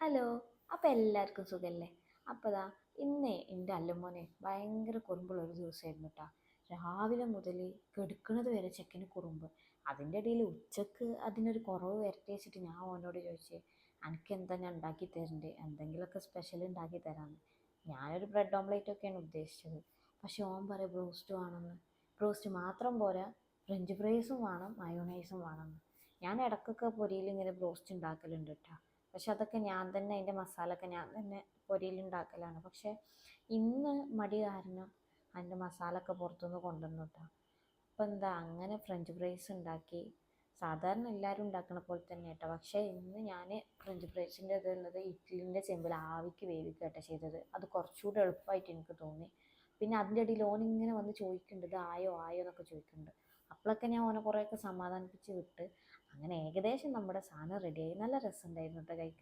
Hello അപ്പോൾ എല്ലാവർക്കും സുഖല്ലേ? അപ്പോൾ ദാ ഇന്നേ എന്റെ അല്ലുമോനെ ഭയങ്കര കുറുമ്പുള്ള ഒരു ദിവസമായിരുന്നു കേട്ടോ രാവിലെ മുതൽ കെടുക്കുന്നത് വരെ ചെക്കന് കുറുമ്പ്. അതിന്റെ ഇടയിൽ ഉച്ചയ്ക്ക് അതിനൊരു കുറവ് വരട്ടെ വെച്ചിട്ട് ഞാൻ ഓനോട് ചോദിച്ചേ എനിക്ക് എന്താ ഞാൻ ഉണ്ടാക്കി തരണ്ടേ? എന്തെങ്കിലുമൊക്കെ സ്പെഷ്യൽ ഉണ്ടാക്കി തരാമെന്ന് ഞാനൊരു ബ്രെഡ് ഓംലേറ്റ് ഒക്കെയാണ് ഉദ്ദേശിച്ചത്. പക്ഷെ ഓൻ പറയാം ബ്രോസ്റ്റ് വേണമെന്ന് ബ്രോസ്റ്റ് മാത്രം പോരാ ഫ്രഞ്ച് ഫ്രൈസും വേണം മയോണൈസും വേണമെന്ന് ഞാൻ ഇടയ്ക്കൊക്കെ പൊരിയിൽ ഇങ്ങനെ ബ്രോസ്റ്റ് ഉണ്ടാക്കലുണ്ട് കേട്ടോ പക്ഷെ അതൊക്കെ ഞാൻ തന്നെ അതിന്റെ മസാല ഒക്കെ ഞാൻ തന്നെ പൊരിയിലുണ്ടാക്കലാണ്. പക്ഷെ ഇന്ന് മടി കാരണം അതിന്റെ മസാല ഒക്കെ പുറത്തുനിന്ന് കൊണ്ടുവന്നു കേട്ടോ അപ്പം എന്താ അങ്ങനെ ഫ്രഞ്ച് ഫ്രൈസ് ഉണ്ടാക്കി സാധാരണ എല്ലാവരും ഉണ്ടാക്കുന്ന പോലെ തന്നെ കേട്ടോ പക്ഷേ ഇന്ന് ഞാൻ ഫ്രഞ്ച് ഫ്രൈസിന്റെ ഇതുള്ളത് ഇഡ്ഡലിന്റെ ചെമ്പിൽ ആവിക്ക് വേവിക്കുക കേട്ടോ ചെയ്തത്. അത് കുറച്ചുകൂടെ എളുപ്പമായിട്ട് എനിക്ക് തോന്നി. പിന്നെ അതിന്റെ ഇടയിൽ ഇങ്ങനെ വന്ന് ചോദിക്കുന്നുണ്ട് ഇത് ആയോ ആയോ എന്നൊക്കെ ചോദിക്കുന്നുണ്ട്. അപ്പോഴൊക്കെ ഞാൻ ഓനെ കുറേയൊക്കെ സമാധാനിപ്പിച്ച് വിട്ട്. അങ്ങനെ ഏകദേശം നമ്മുടെ സാധനം റെഡിയായി നല്ല രസമുണ്ടായിരുന്നു കേട്ടോ കഴിക്കാൻ.